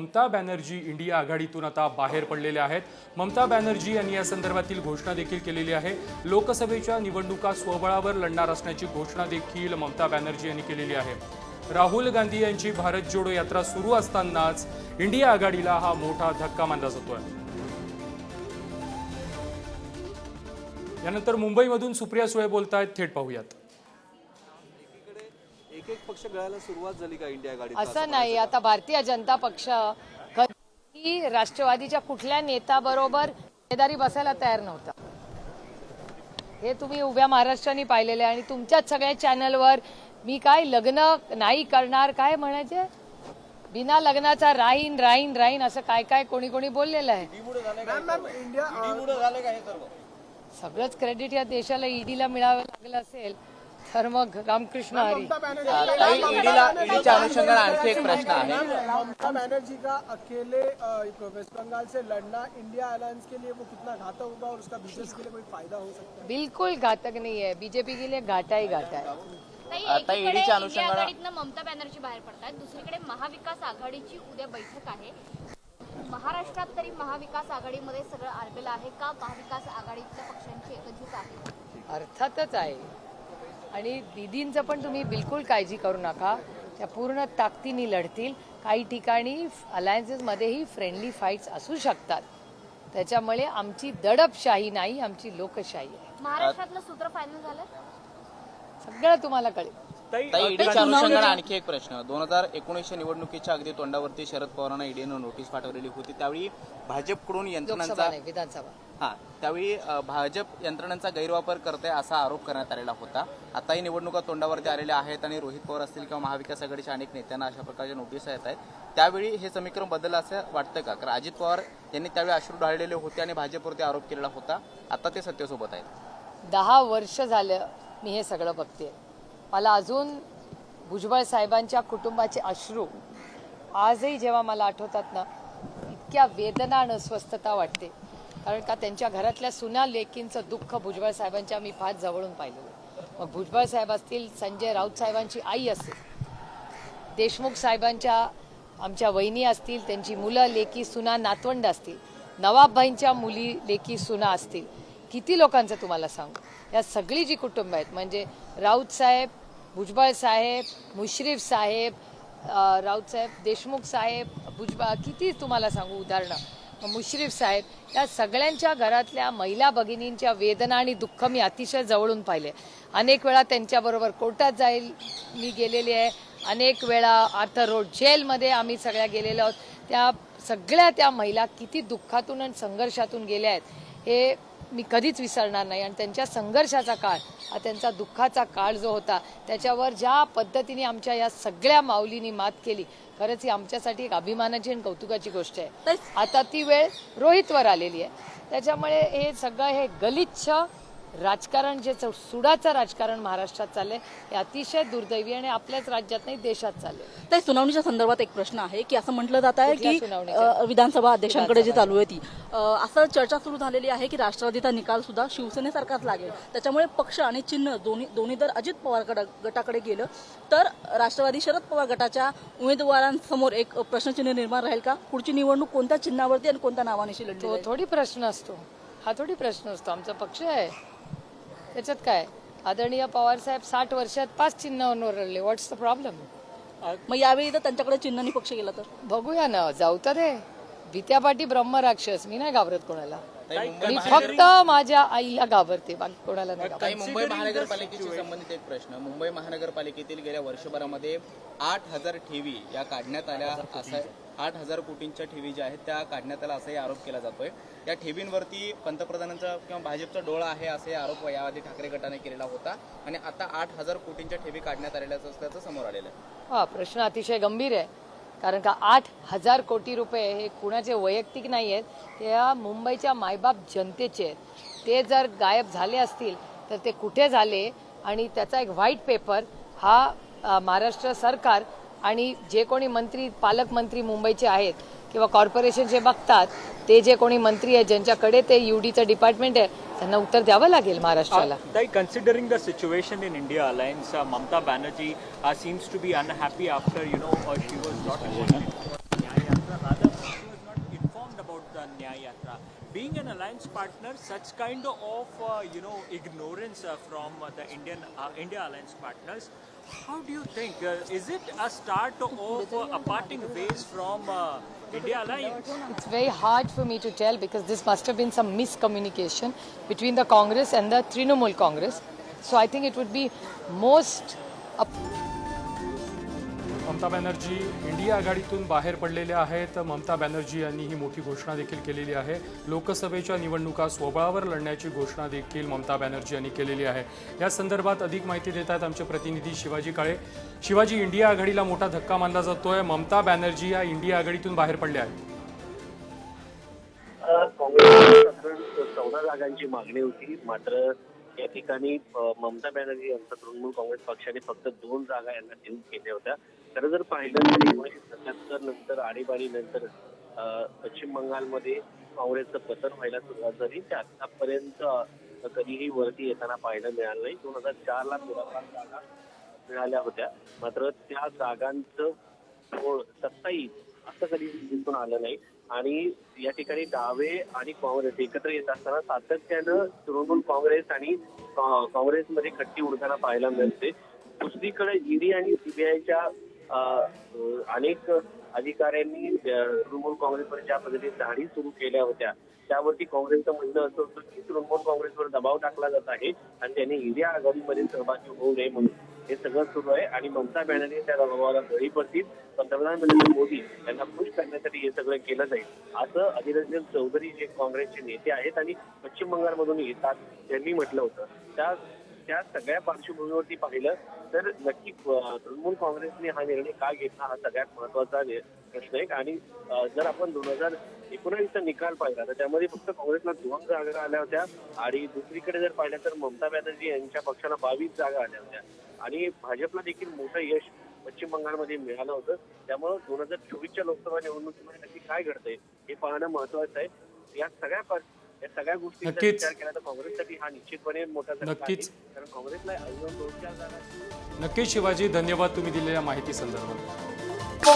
Mamata Banerjee India आघाडीतून आता बाहेर पडलेल्या आहेत. ममता बॅनर्जी यांनी या संदर्भातील घोषणा देखील केलेली आहे. लोकसभेच्या निवडणुका स्वबळावर लढणार असण्याची घोषणा देखील ममता बॅनर्जी यांनी केलेली आहे. राहुल गांधी यांची भारत जोडो यात्रा सुरू असतानाच इंडिया आघाडीला हा मोठा धक्का मानला जातोय. यानंतर मुंबईमधून सुप्रिया सुळे बोलत आहेत थेट पाहूयात. एक एक पक्ष गळायला सुरुवात झाली का इंडिया आघाडीत असं नाही आता भारतीय जनता पक्ष कधी राष्ट्रवादीच्या कुठल्या नेत्याबरोबर दावेदारी बसायला तयार नव्हता. हे तुम्ही उभ्या महाराष्ट्राने पाहिलेले आहे आणि तुमच्याच सगळ्या चॅनलवर मी काय लग्न नाही करणार काय म्हणायचे? बिना लग्नाचा राहीन राहीन राहीन असं काय काय कोणी कोणी बोललेलं आहे? सगळंच क्रेडिट या देशाला ईडीला मिळावं लागलं असेल तर मग रामकृष्ण हरी. ताई ईडीला ईडीच्या अनुषंगाने आणखी एक प्रश्न आहे. ममता बनर्जी का अकेले अ, वेस्ट बंगाल से लड़ना इंडिया अलायंस के लिए वो कितना घातक होगा और उसका बीजेपी के लिए कोई फायदा हो सकता है? बिल्कुल घातक नाही आहे बीजेपी के लिए घाटा ही घाटा है ताई, आता एकीकडे ईडीच्या इंडिया अनुषंगानं- आघाडीतनं ममता बॅनर्जी बाहेर पडतात दुसरीकडे महाविकास आघाडीची उद्या बैठक आहे. महाराष्ट्रात तरी महाविकास आघाडीमध्ये सगळं आरबेलं आहे का? महाविकास आघाडीतल्या पक्षांची एकत्रित आहे. अर्थातच आहे. आणि दिदींचं पण तुम्ही बिलकुल काळजी करू नका. त्या पूर्ण ताकदीने लढतील. काही ठिकाणी अलायन्सेसमध्येही फ्रेंडली फाईट्स असू शकतात. त्याच्यामुळे आमची दडपशाही नाही आमची लोकशाही आहे. महाराष्ट्रातलं सूत्र फायनल झालं? सगळं तुम्हाला कळेल. आणखी एक प्रश्न. दोन हजार एकोणीसच्या निवडणुकीच्या अगदी तोंडावरती शरद पवारांना ईडीनं नोटीस पाठवलेली होती. त्यावेळी भाजपकडून यंत्रणांचा विधानसभा. हा त्यावेळी भाजप यंत्रणांचा गैरवापर करते असा आरोप करण्यात आलेला होता. आताही निवडणुका तोंडावरती आलेल्या आहेत आणि रोहित पवार असतील किंवा महाविकास आघाडीच्या अनेक नेत्यांना अशा प्रकारच्या नोटीस येत आहेत. त्यावेळी हे समीकरण बदललं असं वाटतं का? कारण अजित पवार यांनी त्यावेळी अश्रू ढाळलेले होते आणि भाजपवरती आरोप केलेला होता. आता ते सत्तेसोबत आहेत. दहा वर्ष झालं मी हे सगळं बघते. मला अजून भुजबळ साहेबांच्या कुटुंबाचे अश्रू आजही जेव्हा मला आठवतात ना इतक्या वेदना आणि अस्वस्थता वाटते. कारण का त्यांच्या घरातल्या सुना लेकींचं दुःख भुजबळ साहेबांच्या मी फार जवळून पाहिलेलं मग भुजबळ साहेब असतील संजय राऊत साहेबांची आई असेल देशमुख साहेबांच्या आमच्या वहिनी असतील त्यांची मुलं लेकी सुना नातवंड असतील नवाबभाईंच्या मुली लेकी सुना असतील किती लोकांचं तुम्हाला सांगू? या सगळी जी कुटुंब आहेत म्हणजे राऊत साहेब भुजबळ साहेब मुश्रीफ साहेब राऊत साहेब देशमुख साहेब भुजबळ किती तुम्हाला सांगू उदाहरणं? मुश्रीफ साहेब या सगळ्यांच्या घरातल्या महिला भगिनींच्या वेदना आणि दुःख मी अतिशय जवळून पाहिले. अनेक वेळा त्यांच्याबरोबर कोर्टात जाईल मी गेलेली आहे. अनेक वेळा आर्थर रोड जेलमध्ये आम्ही सगळ्या गेलेलो आहोत. त्या सगळ्या त्या महिला किती दुःखातून आणि संघर्षातून गेल्या आहेत. हे मी कधीच विसरणार नाही. आणि त्यांच्या संघर्षाचा काळ हा त्यांचा दुःखाचा काळ जो होता त्याच्यावर ज्या पद्धतीने आमच्या या सगळ्या माऊलींनी मात केली खरंच ही आमच्यासाठी एक अभिमानाची आणि कौतुकाची गोष्ट आहे. आता ती वेळ रोहितवर आलेली आहे. त्याच्यामुळे हे सगळं हे गलिच्छ राजकारण जे सुडाचं राजकारण महाराष्ट्रात चाललंय हे अतिशय दुर्दैवी आणि आपल्याच राज्यात नाही देशात चाललंय. त्या सुनावणीच्या संदर्भात एक प्रश्न आहे की असं म्हटलं जात आहे की विधानसभा अध्यक्षांकडे जी. चालू आहे ती. असं चर्चा सुरू झालेली आहे की राष्ट्रवादीचा निकाल सुद्धा शिवसेनेसारखाच लागेल. त्याच्यामुळे पक्ष आणि चिन्ह दोन्ही दोन्ही जर अजित पवार गटा- गटाकडे गेलं. तर राष्ट्रवादी शरद पवार गटाच्या उमेदवारांसमोर एक प्रश्नचिन्ह निर्माण राहील का? पुढची निवडणूक कोणत्या चिन्हावरती आणि कोणत्या नावानिशी लढली? थोडी प्रश्न असतो. हा थोडी प्रश्न असतो. आमचा पक्ष आहे. त्याच्यात काय? आदरणीय पवार साहेब साठ वर्षात पाच चिन्हांवर लढले व्हॉट्स द प्रॉब्लेम मग यावेळी जर त्यांच्याकडे चिन्ह आणि पक्ष गेला तर? बघूया ना. जाऊ तर रे भीत्यापाठी ब्रह्मराक्षस मी नाही घाबरत कोणाला. मी फक्त माझ्या आईला घाबरते. बाकी कोणाला नाही घाबरत. मुंबई महानगरपालिकेशी संबंधित एक प्रश्न. मुंबई महानगरपालिकेतील गेल्या वर्षभरामध्ये आठ हजार ठेवी या काढण्यात आल्या असं आठ हजार कोटींच्या ठेवी ज्या आहेत त्या काढण्यात आल्या असाही आरोप केला जातोय. या ठेवींवरती पंतप्रधानांचा किंवा भाजपचा डोळा आहे असे आरोप याआधी ठाकरे गटाने केलेला होता. आणि आता आठ हजार कोटींच्या ठेवी काढण्यात आलेल्या असल्याचं समोर आलेलं आहे. हा प्रश्न अतिशय गंभीर आहे. कारण का आठ हजार कोटी रुपये हे कुणाचे वैयक्तिक नाही आहेत ते मुंबईच्या मायबाप जनतेचे आहेत. ते जर गायब झाले असतील तर ते कुठे झाले? आणि त्याचा एक व्हाईट पेपर हा महाराष्ट्र सरकार आणि जे कोणी मंत्री पालकमंत्री मुंबईचे आहेत किंवा कॉर्पोरेशन जे बघतात ते जे कोणी मंत्री आहेत ज्यांच्याकडे ते युडीचं डिपार्टमेंट आहे त्यांना उत्तर द्यावं लागेल महाराष्ट्राला. ताई considering the situation in India alliance Mamata Banerjee seems to be unhappy after you know she was not the being an alliance partner, such kind of uh, you know ignorance uh, from uh, the Indian uh, India alliance partners How do you think? Uh, is it a start of uh, a parting ways from uh, India alliance? It's very hard for me to tell because this must have been some miscommunication between the Congress and the Trinamool Congress. So I think it would be most Mamata Banerjee India आघाडीतून बाहेर पडलेल्या आहेत. ममता बॅनर्जी यांनी ही मोठी घोषणा देखील केलेली आहे. लोकसभेच्या निवडणुका स्वबळावर लढण्याची घोषणा देखील ममता बॅनर्जी यांनी केलेली आहे. या संदर्भात अधिक माहिती देत आहेत आमचे प्रतिनिधी शिवाजी काळे. शिवाजी इंडिया आघाडीला मोठा धक्का मानला जातोय. ममता बॅनर्जी या इंडिया आघाडीतून बाहेर पडल्या आहेत. चौदा जागांची मागणी होती. मात्र या ठिकाणी ममता बॅनर्जी यांचा तृणमूल काँग्रेस पक्षाने फक्त दोन जागा यांना देऊन केल्या होत्या. खरं जर पाहिलं तर एकोणीसशे सत्याहत्तर नंतर आणीबाणी नंतर पश्चिम बंगालमध्ये काँग्रेसचं पतन व्हायला सुरुवात झाली. ते आतापर्यंत कधीही वरती येताना पाहायला मिळालं नाही. दोन हजार चार ला जागा मिळाल्या होत्या. मात्र त्या जागांचं ओळ असं कधी दिसून आलं नाही. आणि या ठिकाणी डावे आणि काँग्रेस एकत्र येत असताना सातत्यानं तृणमूल काँग्रेस आणि काँग्रेसमध्ये खट्टी उडताना पाहायला मिळते. दुसरीकडे ईडी आणि सीबीआयच्या अनेक अधिकाऱ्यांनी तृणमूल काँग्रेसवर ज्या पद्धतीने धाडी सुरू केल्या होत्या त्यावरती काँग्रेसचं म्हणणं असं होतं की तृणमूल काँग्रेसवर दबाव टाकला जात आहे आणि त्यांनी ईडी आघाडीमध्ये सहभागी होऊ नये म्हणून. हे सगळं सुरू आहे आणि ममता बॅनर्जी त्या दबावाला बळी पडतील. पंतप्रधान नरेंद्र मोदी यांना खुश करण्यासाठी हे सगळं केलं जाईल. असं अधिरंजन चौधरी जे काँग्रेसचे नेते आहेत आणि पश्चिम बंगालमधून येतात त्यांनी म्हटलं होतं. त्या त्या सगळ्या पार्श्वभूमीवरती पाहिलं तर नक्की तृणमूल काँग्रेसने हा निर्णय का घेतला हा सगळ्यात महत्त्वाचा प्रश्न आहे. आणि जर आपण दोन हजार एकोणावीसचा निकाल पाहिला तर त्यामध्ये फक्त काँग्रेसला दोन जागा आल्या होत्या आणि दुसरीकडे जर पाहिलं तर ममता बॅनर्जी यांच्या पक्षाला बावीस जागा आल्या होत्या. आणि भाजपला देखील मोठं यश पश्चिम बंगालमध्ये मिळालं होतं त्यामुळं दोन हजार चोवीसच्या लोकसभा निवडणुकीमध्ये नक्की काय घडतंय हे पाहणं महत्वाचं आहे या सगळ्या या सगळ्या गोष्टी. विचार केला तर काँग्रेससाठी हा निश्चितपणे मोठा. नक्कीच. कारण काँग्रेसला अजून दोन चार जागा नक्कीच शिवाजी धन्यवाद तुम्ही दिलेल्या माहिती संदर्भात